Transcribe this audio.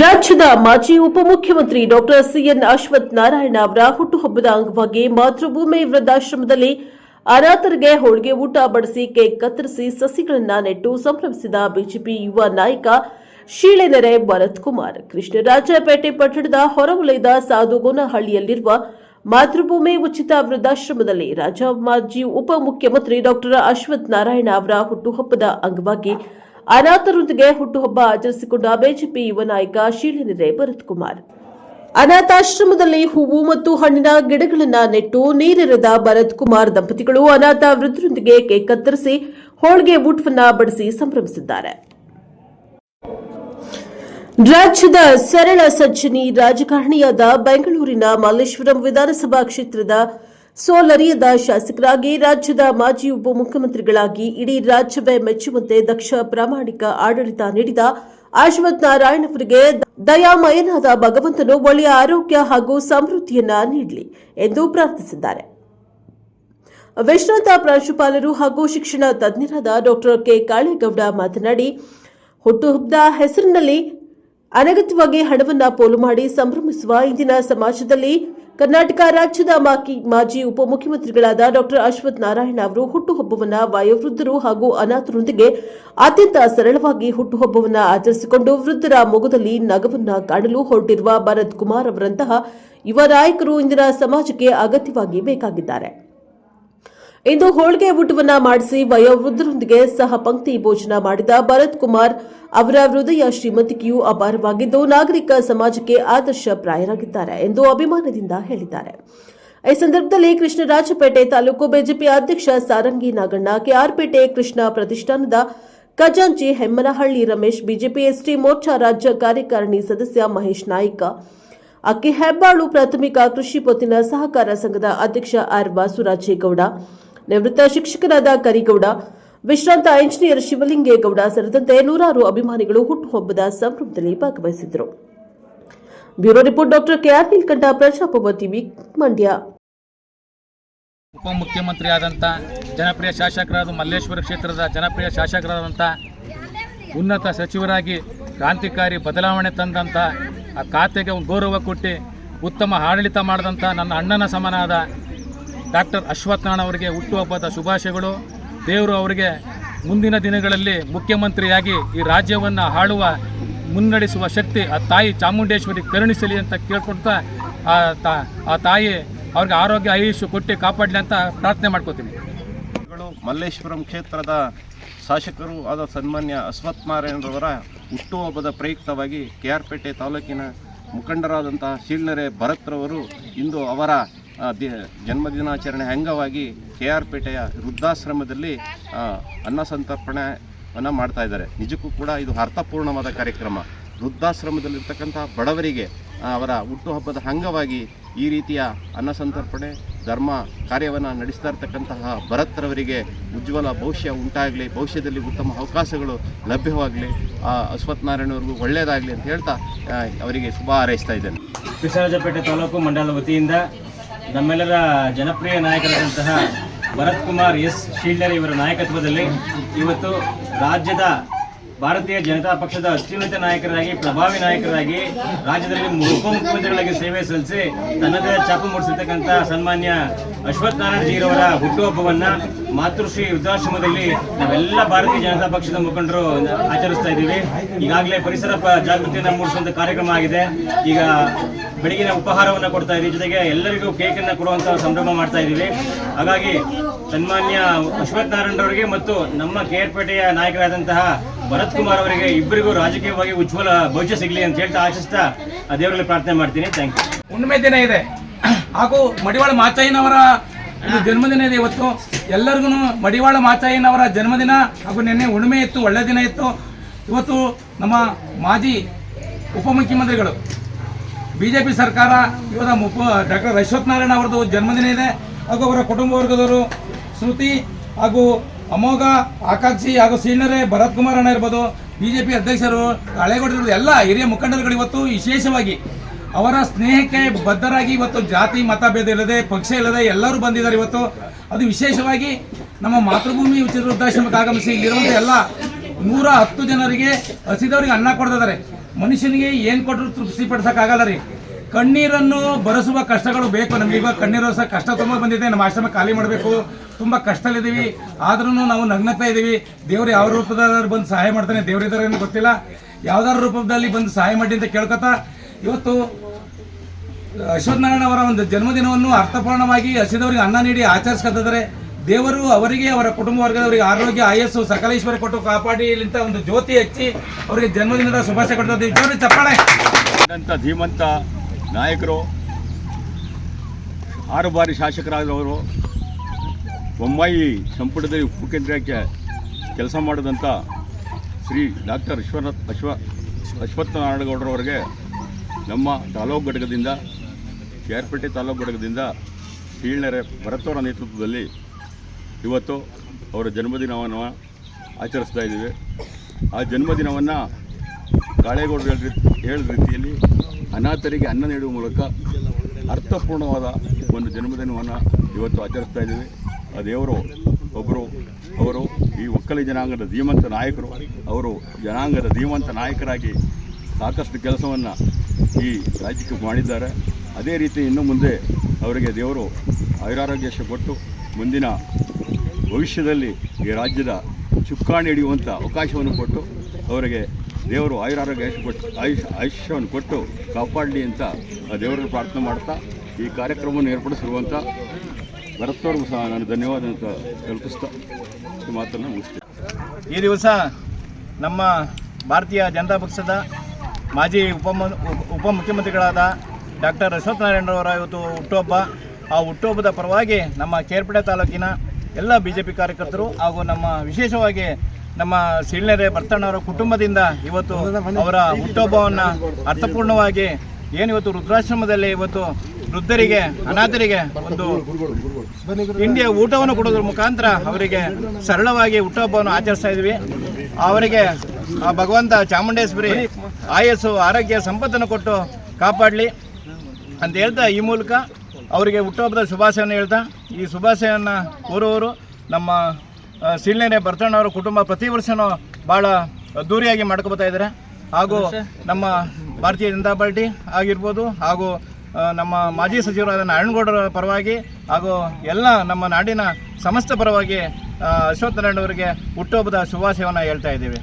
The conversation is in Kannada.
ರಾಜ್ಯದ ಮಾಜಿ ಉಪಮುಖ್ಯಮಂತ್ರಿ ಡಾಕ್ಟರ್ ಸಿಎನ್ ಅಶ್ವಥ್ ನಾರಾಯಣ ಅವರ ಹುಟ್ಟುಹಬ್ಬದ ಅಂಗವಾಗಿ ಮಾತೃಭೂಮಿ ವೃದ್ಧಾಶ್ರಮದಲ್ಲಿ ಅನಾಥರಿಗೆ ಹೋಳಿಗೆ ಊಟ ಬಡಿಸಿ ಕೇಕ್ ಕತ್ತರಿಸಿ ಸಸಿಗಳನ್ನ ನೆಟ್ಟು ಸಂಭ್ರಮಿಸಿದ ಬಿಜೆಪಿ ಯುವ ನಾಯಕ ಶೀಳೆನೆರೆ ಭರತ್ ಕುಮಾರ್. ಕೃಷ್ಣರಾಜಪೇಟೆ ಪಟ್ಟಣದ ಹೊರವಲಯದ ಸಾಧುಗೋನಹಳ್ಳಿಯಲ್ಲಿರುವ ಮಾತೃಭೂಮಿ ಉಚಿತ ವೃದ್ಧಾಶ್ರಮದಲ್ಲಿ ರಾಜ್ಯ ಮಾಜಿ ಉಪಮುಖ್ಯಮಂತ್ರಿ ಡಾಕ್ಟರ್ ಅಶ್ವಥ್ ನಾರಾಯಣ ಅವರ ಹುಟ್ಟುಹಬ್ಬದ ಅಂಗವಾಗಿ ಅನಾಥರೊಂದಿಗೆ ಹುಟ್ಟುಹಬ್ಬ ಆಚರಿಸಿಕೊಂಡ ಬಿಜೆಪಿ ಯುವ ನಾಯಕ ಶೀಲನೆರೆ ಭರತ್ಕುಮಾರ್ ಅನಾಥಾಶ್ರಮದಲ್ಲಿ ಹೂವು ಮತ್ತು ಹಣ್ಣಿನ ಗಿಡಗಳನ್ನ ನೆಟ್ಟು ನೀರೆರೆದ ಭರತ್ ಕುಮಾರ್ ದಂಪತಿಗಳು ಅನಾಥ ವೃದ್ಧರೊಂದಿಗೆ ಕೇಕ್ ಕತ್ತರಿಸಿ ಹೋಳಿಗೆ ಊಟವನ್ನ ಬಡಿಸಿ ಸಂಭ್ರಮಿಸಿದ್ದಾರೆ. ರಾಜ್ಯದ ಸರಳ ಸಜ್ಜನಿ ರಾಜಕಾರಣಿಯಾದ ಬೆಂಗಳೂರಿನ ಮಲ್ಲೇಶ್ವರಂ ವಿಧಾನಸಭಾ ಕ್ಷೇತ್ರದ ಸೋಲರಿಯದ ಶಾಸಕರಾಗಿ ರಾಜ್ಯದ ಮಾಜಿ ಉಪಮುಖ್ಯಮಂತ್ರಿಗಳಾಗಿ ಇಡೀ ರಾಜ್ಯವೇ ಮೆಚ್ಚುವಂತೆ ದಕ್ಷ ಪ್ರಾಮಾಣಿಕ ಆಡಳಿತ ನೀಡಿದ ಅಶ್ವಥ್ ನಾರಾಯಣ್ ಅವರಿಗೆ ದಯಾಮಯನಾದ ಭಗವಂತನು ಒಳ್ಳೆಯ ಆರೋಗ್ಯ ಹಾಗೂ ಸಮೃದ್ಧಿಯನ್ನ ನೀಡಲಿ ಎಂದು ಪ್ರಾರ್ಥಿಸಿದ್ದಾರೆ. ವಿಶ್ರಾಂತ ಪ್ರಾಂಶುಪಾಲರು ಹಾಗೂ ಶಿಕ್ಷಣ ತಜ್ಞರಾದ ಡಾಕ್ಟರ್ ಕೆ ಕಾಳೇಗೌಡ ಮಾತನಾಡಿ, ಹುಟ್ಟುಹಬ್ಬದ ಹೆಸರಿನಲ್ಲಿ ಅನಗತ್ಯವಾಗಿ ಹಣವನ್ನು ಪೋಲು ಮಾಡಿ ಸಂಭ್ರಮಿಸುವ ಇಂದಿನ ಸಮಾಜದಲ್ಲಿ ಕರ್ನಾಟಕ ರಾಜ್ಯದ ಮಾಜಿ ಉಪಮುಖ್ಯಮಂತ್ರಿಗಳಾದ ಡಾಕ್ಟರ್ ಅಶ್ವಥ್ ನಾರಾಯಣ ಅವರು ಹುಟ್ಟುಹಬ್ಬವನ್ನು ವಯೋವೃದ್ಧರು ಹಾಗೂ ಅನಾಥರೊಂದಿಗೆ ಅತ್ಯಂತ ಸರಳವಾಗಿ ಹುಟ್ಟುಹಬ್ಬವನ್ನು ಆಚರಿಸಿಕೊಂಡು ವೃದ್ಧರ ಮೊಗದಲ್ಲಿ ನಗವನ್ನು ಕಾಣಲು ಹೊರಟಿರುವ ಭರತ್ ಕುಮಾರ್ ಅವರಂತಹ ಯುವ ನಾಯಕರು ಇಂದಿನ ಸಮಾಜಕ್ಕೆ ಅಗತ್ಯವಾಗಿ ಬೇಕಾಗಿದ್ದಾರೆ. ಇಂದು ಹೋಳಿಗೆ ಊಟವನ್ನ ಮಾಡಿಸಿ ವಯೋವೃದ್ಧರೊಂದಿಗೆ ಸಹ ಪಂಕ್ತಿ ಭೋಜನ ಮಾಡಿದ ಭರತ್ ಕುಮಾರ್ ಅವರ ಹೃದಯ ಶ್ರೀಮಂತಿಕೆಯು ಅಪಾರವಾಗಿದ್ದು ನಾಗರಿಕ ಸಮಾಜಕ್ಕೆ ಆದರ್ಶ ಪ್ರಾಯರಾಗಿದ್ದಾರೆ ಎಂದು ಅಭಿಮಾನದಿಂದ ಹೇಳಿದ್ದಾರೆ. ಈ ಸಂದರ್ಭದಲ್ಲಿ ಕೃಷ್ಣರಾಜಪೇಟೆ ತಾಲೂಕು ಬಿಜೆಪಿ ಅಧ್ಯಕ್ಷ ಸಾರಂಗಿ ನಾಗಣ್ಣ, ಕೆಆರ್ಪೇಟೆ ಕೃಷ್ಣ ಪ್ರತಿಷ್ಠಾನದ ಖಜಾಂಚಿ ಹೆಮ್ಮನಹಳ್ಳಿ ರಮೇಶ್, ಬಿಜೆಪಿ ಎಸ್ಟಿ ಮೋರ್ಚಾ ರಾಜ್ಯ ಕಾರ್ಯಕಾರಿಣಿ ಸದಸ್ಯ ಮಹೇಶ್ ನಾಯ್ಕ, ಅಕ್ಕಿ ಹೆಬ್ಬಾಳು ಪ್ರಾಥಮಿಕ ಕೃಷಿ ಪೊತ್ತಿನ ಸಹಕಾರ ಸಂಘದ ಅಧ್ಯಕ್ಷ ಆರ್ ವಾಸುರಾಜೇಗೌಡ ನಿವೃತ್ತ ಶಿಕ್ಷಕರಾದ ಕರಿಗೌಡ, ವಿಶ್ರಾಂತ ಇಂಜಿನಿಯರ್ ಶಿವಲಿಂಗೇಗೌಡ ಸೇರಿದಂತೆ ನೂರಾರು ಅಭಿಮಾನಿಗಳು ಹುಟ್ಟುಹಬ್ಬದ ಸಂಭ್ರಮದಲ್ಲಿ ಭಾಗವಹಿಸಿದ್ದರು. Bureau report doctor KR Neelkanth Prajaprabha TV, Mandya. ಉಪಮುಖ್ಯಮಂತ್ರಿ ಆದಂಥ ಜನಪ್ರಿಯ ಶಾಸಕರಾದ ಮಲ್ಲೇಶ್ವರ ಕ್ಷೇತ್ರದ ಜನಪ್ರಿಯ ಶಾಸಕರಾದಂಥ ಉನ್ನತ ಸಚಿವರಾಗಿ ಕ್ರಾಂತಿಕಾರಿ ಬದಲಾವಣೆ ತಂದಂಥ, ಆ ಖಾತೆಗೆ ಗೌರವ ಕೊಟ್ಟು ಉತ್ತಮ ಆಡಳಿತ ಮಾಡಿದಂಥ ನನ್ನ ಅಣ್ಣನ ಸಮನಾದ ಡಾಕ್ಟರ್ ಅಶ್ವತ್ಥನಾರಾಯಣ ಅವರಿಗೆ ಹುಟ್ಟುಹಬ್ಬದ ಶುಭಾಶಯಗಳು. ದೇವರು ಅವರಿಗೆ ಮುಂದಿನ ದಿನಗಳಲ್ಲಿ ಮುಖ್ಯಮಂತ್ರಿಯಾಗಿ ಈ ರಾಜ್ಯವನ್ನು ಆಳುವ, ಮುನ್ನಡೆಸುವ ಶಕ್ತಿ ಆ ತಾಯಿ ಚಾಮುಂಡೇಶ್ವರಿ ಕರುಣಿಸಲಿ ಅಂತ ಕೇಳ್ಕೊಡ್ತಾ ಆ ತಾ- ಆ ತಾಯಿ ಅವ್ರಿಗೆ ಆರೋಗ್ಯ ಆಯುಷ್ಯ ಕೊಟ್ಟು ಕಾಪಾಡಲಿ ಅಂತ ಪ್ರಾರ್ಥನೆ ಮಾಡ್ಕೋತೀನಿ. ಮಲ್ಲೇಶ್ವರಂ ಕ್ಷೇತ್ರದ ಶಾಸಕರು ಆದ ಸನ್ಮಾನ್ಯ ಅಶ್ವಥ್ ನಾರಾಯಣರವರ ಹುಟ್ಟುಹಬ್ಬದ ಪ್ರಯುಕ್ತವಾಗಿ ಕೆ ಆರ್ ಪೇಟೆ ತಾಲೂಕಿನ ಮುಖಂಡರಾದಂತಹ ಶೀಲ್ನರೆ ಭರತ್ರವರು ಇಂದು ಅವರ ದಿ- ಜನ್ಮದಿನಾಚರಣೆ ಅಂಗವಾಗಿ ಕೆ ಆರ್ ಪೇಟೆಯ ವೃದ್ಧಾಶ್ರಮದಲ್ಲಿ ಅನ್ನಸಂತರ್ಪಣೆಯನ್ನು ಅನ್ನ ಸಂತರ್ಪಣೆಯನ್ನು ಮಾಡ್ತಾ ಇದ್ದಾರೆ. ನಿಜಕ್ಕೂ ಕೂಡ ಇದು ಅರ್ಥಪೂರ್ಣವಾದ ಕಾರ್ಯಕ್ರಮ. ವೃದ್ಧಾಶ್ರಮದಲ್ಲಿರ್ತಕ್ಕಂಥ ಬಡವರಿಗೆ ಅವರ ಹುಟ್ಟುಹಬ್ಬದ ಅಂಗವಾಗಿ ಈ ರೀತಿಯ ಅನ್ನಸಂತರ್ಪಣೆ ಧರ್ಮ ಕಾರ್ಯವನ್ನು ನಡೆಸ್ತಾ ಇರ್ತಕ್ಕಂತಹ ಭರತ್ರವರಿಗೆ ಉಜ್ವಲ ಭವಿಷ್ಯ ಉಂಟಾಗಲಿ, ಭವಿಷ್ಯದಲ್ಲಿ ಉತ್ತಮ ಅವಕಾಶಗಳು ಲಭ್ಯವಾಗಲಿ ಅಶ್ವತ್ಥನಾರಾಯಣವ್ರಿಗೂ ಒಳ್ಳೆಯದಾಗಲಿ ಅಂತ ಹೇಳ್ತಾ ಅವರಿಗೆ ಶುಭ ಹಾರೈಸ್ತಾ ಇದ್ದೇನೆ. ಕೃಷ್ಣರಾಜಪೇಟೆ ತಾಲೂಕು ಮಂಡಲ ವತಿಯಿಂದ ನಮ್ಮೆಲ್ಲರ ಜನಪ್ರಿಯ ನಾಯಕರಾದಂತಹ ಭರತ್ ಕುಮಾರ್ ಎಸ್. ಶೀಲ್ಡರ್ ಇವರ ನಾಯಕತ್ವದಲ್ಲಿ ಇವತ್ತು ರಾಜ್ಯದ ಭಾರತೀಯ ಜನತಾ ಪಕ್ಷದ ಅತ್ಯುನ್ನತ ನಾಯಕರಾಗಿ, ಪ್ರಭಾವಿ ನಾಯಕರಾಗಿ ರಾಜ್ಯದಲ್ಲಿ ಉಪಮುಖ್ಯಮಂತ್ರಿಗಳಾಗಿ ಸೇವೆ ಸಲ್ಲಿಸಿ ತನ್ನದೇ ಚಾಪು ಮೂಡಿಸಿರ್ತಕ್ಕಂಥ ಸನ್ಮಾನ್ಯ ಅಶ್ವಥ್ ನಾರಾಯಣ ಜೀರವರ ಹುಟ್ಟುಹಬ್ಬವನ್ನ ಮಾತೃಶ್ರೀ ವೃದ್ಧಾಶ್ರಮದಲ್ಲಿ ನಾವೆಲ್ಲ ಭಾರತೀಯ ಜನತಾ ಪಕ್ಷದ ಮುಖಂಡರು ಆಚರಿಸ್ತಾ ಇದ್ದೀವಿ. ಈಗಾಗಲೇ ಪರಿಸರ ಜಾಗೃತಿಯನ್ನು ಮೂಡಿಸುವಂತ ಕಾರ್ಯಕ್ರಮ ಆಗಿದೆ. ಈಗ ಬೆಳಗಿನ ಉಪಹಾರವನ್ನು ಕೊಡ್ತಾ ಇದ್ದೀವಿ. ಜೊತೆಗೆ ಎಲ್ಲರಿಗೂ ಕೇಕನ್ನು ಕೊಡುವಂಥ ಸಂಭ್ರಮ ಮಾಡ್ತಾ ಇದ್ದೀವಿ. ಹಾಗಾಗಿ ಸನ್ಮಾನ್ಯ ಅಶ್ವಥ್ ನಾರಾಯಣ ಅವರಿಗೆ ಮತ್ತು ನಮ್ಮ ಕೇರ್ಪೇಟೆಯ ನಾಯಕರಾದಂತಹ ಭರತ್ ಕುಮಾರ್ ಅವರಿಗೆ ಇಬ್ಬರಿಗೂ ರಾಜಕೀಯವಾಗಿ ಉಜ್ವಲ ಭವಿಷ್ಯ ಸಿಗಲಿ ಅಂತ ಹೇಳ್ತಾ ಆಶಿಸ್ತಾ ದೇವರಲ್ಲಿ ಪ್ರಾರ್ಥನೆ ಮಾಡ್ತೀನಿ. ಥ್ಯಾಂಕ್ ಯು ಹುಣ್ಣಿಮೆ ದಿನ ಇದೆ. ಹಾಗೂ ಮಡಿವಾಳ ಮಾಚಯ್ಯನವರ ಜನ್ಮದಿನ ಇದೆ ಇವತ್ತು. ಎಲ್ಲರಿಗೂ ಮಡಿವಾಳ ಮಾಚಯ್ಯನವರ ಜನ್ಮದಿನ ಹಾಗೂ ನಿನ್ನೆ ಹುಣ್ಣಿಮೆ ಇತ್ತು, ಒಳ್ಳೆ ದಿನ ಇತ್ತು. ಇವತ್ತು ನಮ್ಮ ಮಾಜಿ ಉಪಮುಖ್ಯಮಂತ್ರಿಗಳು ಬಿ ಜೆ ಪಿ ಸರ್ಕಾರ, ಇವರ ಮುಪ ಡಾಕ್ಟರ್ ಅಶ್ವಥ್ ನಾರಾಯಣ ಅವರದ್ದು ಜನ್ಮದಿನ ಇದೆ. ಹಾಗೂ ಅವರ ಕುಟುಂಬ ವರ್ಗದವರು ಶ್ರುತಿ ಹಾಗೂ ಅಮೋಘ, ಆಕಾಂಕ್ಷಿ ಹಾಗೂ ಸೀನರೆ ಭರತ್ ಕುಮಾರ್ ಅಣ್ಣ ಇರ್ಬೋದು. ಬಿ ಜೆ ಪಿ ಅಧ್ಯಕ್ಷರು, ಹಳೆಗೌಡರು, ಎಲ್ಲ ಹಿರಿಯ ಮುಖಂಡರುಗಳು ಇವತ್ತು ವಿಶೇಷವಾಗಿ ಅವರ ಸ್ನೇಹಕ್ಕೆ ಬದ್ಧರಾಗಿ ಇವತ್ತು ಜಾತಿ ಮತಭೇದ ಇಲ್ಲದೆ, ಪಕ್ಷ ಇಲ್ಲದೆ ಎಲ್ಲರೂ ಬಂದಿದ್ದಾರೆ ಇವತ್ತು. ಅದು ವಿಶೇಷವಾಗಿ ನಮ್ಮ ಮಾತೃಭೂಮಿ ಉಚಿತ ವೃದ್ಧಾಶ್ರಮಕ್ಕೆ ಆಗಮಿಸಿ ಇಲ್ಲಿರುವಂಥ ಎಲ್ಲ ನೂರ ಹತ್ತು ಜನರಿಗೆ ಹಸಿದವರಿಗೆ ಅನ್ನ ಕೊಡ್ತಿದ್ದಾರೆ. ಮನುಷ್ಯನಿಗೆ ಏನು ಕೊಟ್ಟರು ತೃಪ್ತಿ ಪಡಿಸೋಕ್ಕಾಗಲ್ಲ ರೀ. ಕಣ್ಣೀರನ್ನು ಬರೆಸುವ ಕಷ್ಟಗಳು ಬೇಕು. ನಮ್ಗೆ ಇವಾಗ ಕಣ್ಣೀರು ಸಹ ಕಷ್ಟ ತುಂಬ ಬಂದಿದೆ. ನಮ್ಮ ಆಶ್ರಮ ಖಾಲಿ ಮಾಡಬೇಕು. ತುಂಬ ಕಷ್ಟದಲ್ಲಿದ್ದೀವಿ. ಆದ್ರೂ ನಾವು ನಗ್ನತಾ ಇದ್ದೀವಿ. ದೇವ್ರು ಯಾವ ರೂಪದಲ್ಲಿ ಬಂದು ಸಹಾಯ ಮಾಡ್ತಾನೆ. ದೇವ್ರಿದ್ದಾರೆ ಏನೋ ಗೊತ್ತಿಲ್ಲ. ಯಾವ್ದಾರ ರೂಪದಲ್ಲಿ ಬಂದು ಸಹಾಯ ಮಾಡಿ ಅಂತ ಕೇಳ್ಕೊತಾ ಇವತ್ತು, ಅಶ್ವತ್ಥನಾರಾಯಣ ಅವರ ಒಂದು ಜನ್ಮದಿನವನ್ನು ಅರ್ಥಪೂರ್ಣವಾಗಿ ಹಸಿದವರಿಗೆ ಅನ್ನ ನೀಡಿ ಆಚರಿಸ್ಕೊತಿದ್ದಾರೆ. ದೇವರು ಅವರಿಗೆ, ಅವರ ಕುಟುಂಬ ವರ್ಗದವರಿಗೆ ಆರೋಗ್ಯ, ಆಯಸ್ಸು, ಸಕಲೇಶ್ವರ ಕೊಟ್ಟು ಕಾಪಾಡಿ. ಇಲ್ಲಿಂದ ಒಂದು ಜ್ಯೋತಿ ಹಚ್ಚಿ ಅವರಿಗೆ ಜನ್ಮದಿನದ ಶುಭಾಶಯ ಕೊಡ್ತಾ ಇದ್ದೀವಿ. ಚಪ್ಪಾಳೆ. ಧೀಮಂತ. ನಾಯಕರು, ಆರು ಬಾರಿ ಶಾಸಕರಾದವರು, ಬೊಮ್ಮಾಯಿ ಸಂಪುಟದಲ್ಲಿ ಉಪಕೇಂದ್ರಕ್ಕೆ ಕೆಲಸ ಮಾಡಿದಂಥ ಶ್ರೀ ಡಾಕ್ಟರ್ ವಿಶ್ವನಾಥ್ ಅಶ್ವ, ಅಶ್ವತ್ಥನಾರಾಯಣಗೌಡರವರಿಗೆ ನಮ್ಮ ತಾಲೂಕು ಘಟಕದಿಂದ ಶೇರ್ಪೇಟೆ ತಾಲೂಕು ಘಟಕದಿಂದ ಸೀಳ್ನೆರೆ ಭರತವರ ನೇತೃತ್ವದಲ್ಲಿ ಇವತ್ತು ಅವರ ಜನ್ಮದಿನವನ್ನು ಆಚರಿಸ್ತಾ ಇದ್ದೀವಿ. ಆ ಜನ್ಮದಿನವನ್ನು ಕಾಳೇಗೌಡರು ಹೇಳಿದ ರೀತಿಯಲ್ಲಿ ಅನಾಥರಿಗೆ ಅನ್ನ ನೀಡುವ ಮೂಲಕ ಅರ್ಥಪೂರ್ಣವಾದ ಒಂದು ಜನ್ಮದಿನವನ್ನು ಇವತ್ತು ಆಚರಿಸ್ತಾ ಇದ್ದೀವಿ. ಆ ದೇವರು ಒಬ್ಬರು ಅವರು ಈ ಒಕ್ಕಲಿ ಜನಾಂಗದ ಧೀಮಂತ ನಾಯಕರು, ಅವರು ಜನಾಂಗದ ಧೀಮಂತ ನಾಯಕರಾಗಿ ಸಾಕಷ್ಟು ಕೆಲಸವನ್ನು ಈ ರಾಜ್ಯಕ್ಕೆ ಮಾಡಿದ್ದಾರೆ. ಅದೇ ರೀತಿ ಇನ್ನು ಮುಂದೆ ಅವರಿಗೆ ದೇವರು ಆಯುರಾರೋಗ್ಯ ಕೊಟ್ಟು ಮುಂದಿನ ಭವಿಷ್ಯದಲ್ಲಿ ಈ ರಾಜ್ಯದ ಚುಕ್ಕಾಣಿ ಹಿಡಿಯುವಂಥ ಅವಕಾಶವನ್ನು ಕೊಟ್ಟು ಅವರಿಗೆ ದೇವರು ಆಯುರಾರೋಗ್ಯ ಆಯುಷ್ ಕೊಟ್ಟು ಆಯುಷ್ ಆಯುಷ್ಯವನ್ನು ಕೊಟ್ಟು ಕಾಪಾಡಲಿ ಅಂತ ದೇವರನ್ನು ಪ್ರಾರ್ಥನೆ ಮಾಡ್ತಾ ಈ ಕಾರ್ಯಕ್ರಮವನ್ನು ಏರ್ಪಡಿಸಿರುವಂಥ ಭರತ್ವರ್ಗೂ ಸಹ ನಾನು ಧನ್ಯವಾದ ಅಂತ ಕಲ್ಪಿಸ್ತಾ ಈ ಮಾತನ್ನು ಮುಗಿಸ್ತೀನಿ. ಈ ದಿವಸ ನಮ್ಮ ಭಾರತೀಯ ಜನತಾ ಪಕ್ಷದ ಮಾಜಿ ಉಪ- ಉಪಮುಖ್ಯಮಂತ್ರಿಗಳಾದ ಡಾಕ್ಟರ್ ಅಶ್ವತ್ಥನಾರಾಯಣರವರ ಇವತ್ತು ಹುಟ್ಟುಹಬ್ಬ. ಆ ಹುಟ್ಟುಹಬ್ಬದ ಪರವಾಗಿ ನಮ್ಮ ಕೇರ್ಪಡೆ ತಾಲೂಕಿನ ಎಲ್ಲ ಬಿ ಜೆ ಕಾರ್ಯಕರ್ತರು ಹಾಗೂ ನಮ್ಮ ವಿಶೇಷವಾಗಿ ನಮ್ಮ ಸೀಳ್ನೆರೆ ಭರ್ತಣ್ಣವರ ಕುಟುಂಬದಿಂದ ಇವತ್ತು ಅವರ ಹುಟ್ಟುಹಬ್ಬವನ್ನು ಅರ್ಥಪೂರ್ಣವಾಗಿ ಏನು ಇವತ್ತು ವೃದ್ಧಾಶ್ರಮದಲ್ಲಿ ಇವತ್ತು ವೃದ್ಧರಿಗೆ, ಅನಾಥರಿಗೆ ಒಂದು ಇಂಡಿಯ ಊಟವನ್ನು ಕೊಡೋದ್ರ ಮುಖಾಂತರ ಅವರಿಗೆ ಸರಳವಾಗಿ ಹುಟ್ಟುಹಬ್ಬವನ್ನು ಆಚರಿಸ್ತಾ ಇದ್ವಿ. ಅವರಿಗೆ ಆ ಭಗವಂತ ಚಾಮುಂಡೇಶ್ವರಿ ಆಯಸ್ಸು, ಆರೋಗ್ಯ, ಸಂಪತ್ತನ್ನು ಕೊಟ್ಟು ಕಾಪಾಡಲಿ ಅಂತ ಹೇಳ್ತಾ ಈ ಮೂಲಕ ಅವರಿಗೆ ಹುಟ್ಟುಹಬ್ಬದ ಶುಭಾಶಯವನ್ನು ಹೇಳ್ತಾ ಈ ಶುಭಾಶಯವನ್ನು ಕೋರುವವರು ನಮ್ಮ ಆ, ಭರ್ತಣ್ಣ ಅವರ ಕುಟುಂಬ ಪ್ರತಿ ವರ್ಷವೂ ಭಾಳ ಅದ್ದೂರಿಯಾಗಿ ಮಾಡ್ಕೊಬತ್ತಾ ಇದ್ದಾರೆ. ಹಾಗೂ ನಮ್ಮ ಭಾರತೀಯ ಜನತಾ ಪಾರ್ಟಿ ಆಗಿರ್ಬೋದು ಹಾಗೂ ನಮ್ಮ ಮಾಜಿ ಸಚಿವರಾದ ನಾರಾಯಣಗೌಡರ ಪರವಾಗಿ ಹಾಗೂ ಎಲ್ಲ ನಮ್ಮ ನಾಡಿನ ಸಮಸ್ತ ಪರವಾಗಿ ಆ, ಅಶ್ವತ್ಥನಾರಾಯಣ ಅವರಿಗೆ ಹುಟ್ಟುಹಬ್ಬದ ಶುಭಾಶಯವನ್ನು ಹೇಳ್ತಾ ಇದ್ದೀವಿ.